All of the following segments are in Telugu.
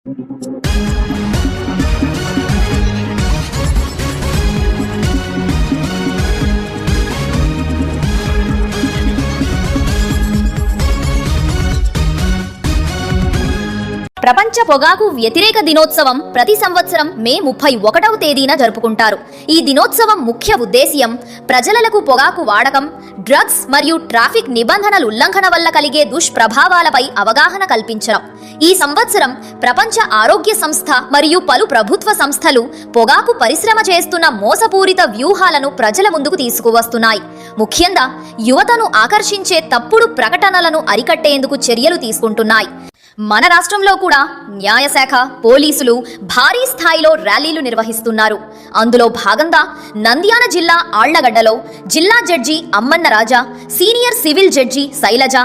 ప్రపంచ పొగాకు వ్యతిరేక దినోత్సవం ప్రతి సంవత్సరం మే ముప్పై ఒకటవ తేదీన జరుపుకుంటారు. ఈ దినోత్సవం ముఖ్య ఉద్దేశ్యం ప్రజలకు పొగాకు వాడకం డ్రగ్స్ మరియు ట్రాఫిక్ నిబంధనల ఉల్లంఘన వల్ల కలిగే దుష్ప్రభావాలపై అవగాహన కల్పించడం. ఈ సంవత్సరం ప్రపంచ ఆరోగ్య సంస్థ మరియు పలు ప్రభుత్వ సంస్థలు పొగాకు పరిశ్రమ చేస్తున్న మోసపూరిత వ్యూహాలను ప్రజల ముందుకు తీసుకువస్తున్నాయి. ముఖ్యంగా యువతను ఆకర్షించే తప్పుడు ప్రకటనలను అరికట్టేందుకు చర్యలు తీసుకుంటున్నాయి. మన రాష్ట్రంలో కూడా న్యాయశాఖ పోలీసులు భారీ స్థాయిలో ర్యాలీలు నిర్వహిస్తున్నారు. అందులో భాగంగా నంద్యాల జిల్లా ఆళ్ళగడ్డలో జిల్లా judge Ammanna Raja senior civil judge Sailaja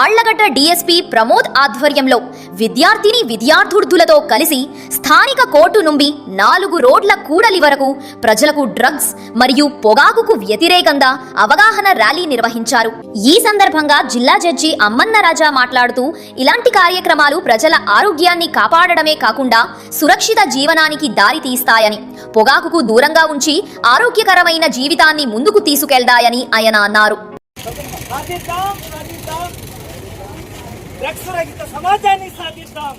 Allagadda DSP Pramod ఆధ్వర్యంలో విద్యార్థిని విద్యార్థుడులతో కలిసి స్థానిక కోర్టు నుండి నాలుగు రోడ్ల కూడలి వరకు ప్రజలకు డ్రగ్స్ మరియు పొగాకుకు వ్యతిరేకంగా అవగాహన ర్యాలీ నిర్వహించారు. ఈ సందర్భంగా జిల్లా జడ్జి అమ్మన్న రాజా మాట్లాడుతూ ఇలాంటి కార్యక్రమాలు ప్రజల ఆరోగ్యాన్ని కాపాడడమే కాకుండా సురక్షిత జీవనానికి దారి తీస్తాయని పొగాకుకు దూరంగా ఉంచి ఆరోగ్యకరమైన జీవితాన్ని ముందుకు తీసుకెళ్తాయని ఆయన అన్నారు. డ్రగ్స్ రహిత సమాజాన్ని సాధిద్దాం.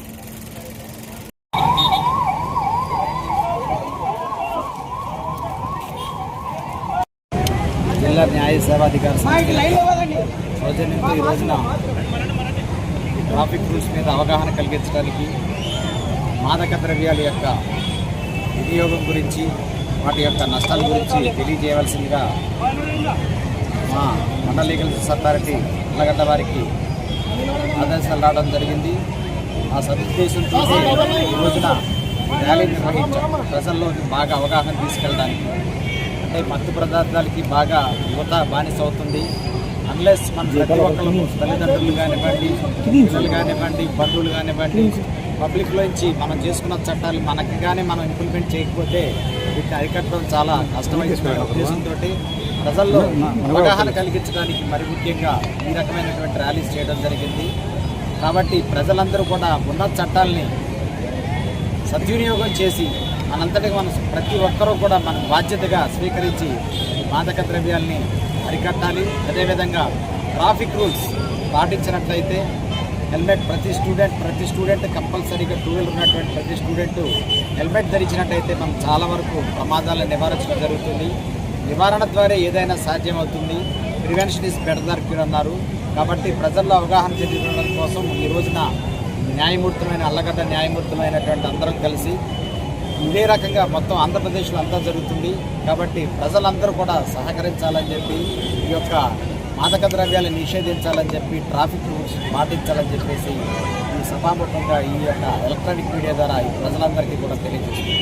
జిల్లా న్యాయ సేవాధికారి సౌజన్యంతో ఈ రోజున ట్రాఫిక్ రూల్స్ మీద అవగాహన కలిగించడానికి మాదక ద్రవ్యాల యొక్క వినియోగం గురించి వాటి యొక్క నష్టాల గురించి తెలియజేయవలసిందిగా మా మండల లీగల్ అథారిటీ వారికి ఆదేశాలు రావడం జరిగింది. ఆ సదుద్దేశంతో ఈ రోజున ర్యాలీ నిర్వహించాం. ప్రజల్లో బాగా అవగాహన తీసుకెళ్ళడానికి. అంటే మత్తు పదార్థాలకి బాగా యువత బానిస అవుతుంది. అన్లెస్ మన ప్రతి ఒక్కరు తల్లిదండ్రులు కానివ్వండి పిల్లలు కానివ్వండి బంధువులు కానివ్వండి పబ్లిక్ నుంచి మనం చేసుకున్న చట్టాలు మనకి కానీ మనం ఇంప్లిమెంట్ చేయకపోతే వీటిని అరికట్టడం చాలా కష్టమైన ఉద్దేశంతో ప్రజల్లో అవగాహన కలిగించడానికి మరి ముఖ్యంగా ఈ రకమైనటువంటి ర్యాలీస్ చేయడం జరిగింది. కాబట్టి ప్రజలందరూ కూడా ఉన్న చట్టాలని సద్వినియోగం చేసి మనంతటికి మనం ప్రతి ఒక్కరూ కూడా మన బాధ్యతగా స్వీకరించి మాదక ద్రవ్యాల్ని అరికట్టాలి. అదేవిధంగా ట్రాఫిక్ రూల్స్ పాటించినట్లయితే హెల్మెట్ ప్రతి స్టూడెంట్ ప్రతి స్టూడెంట్ కంపల్సరీగా టూ వీలర్ ఉన్నటువంటి ప్రతి స్టూడెంట్ హెల్మెట్ ధరించినట్టయితే మనం చాలా వరకు ప్రమాదాలను నివారించడం జరుగుతుంది. నివారణ ద్వారా ఏదైనా సాధ్యమవుతుంది. Prevention is better than cure అన్నారు కాబట్టి ప్రజల్లో అవగాహన తెలియడం కోసం ఈ రోజున న్యాయమూర్తులైన అల్లగడ్డ న్యాయమూర్తులైనటువంటి అందరం కలిసి ఇదే రకంగా మొత్తం ఆంధ్రప్రదేశ్లో అంతా జరుగుతుంది. కాబట్టి ప్రజలందరూ కూడా సహకరించాలని చెప్పి ఈ యొక్క మాదక ద్రవ్యాలు నిషేధించాలని చెప్పి ట్రాఫిక్ రూల్స్ పాటించాలని చెప్పేసి ఈ సభాముఖంగా ఈ యొక్క ఎలక్ట్రానిక్ మీడియా ద్వారా ఈ ప్రజలందరికీ కూడా తెలియజేస్తుంది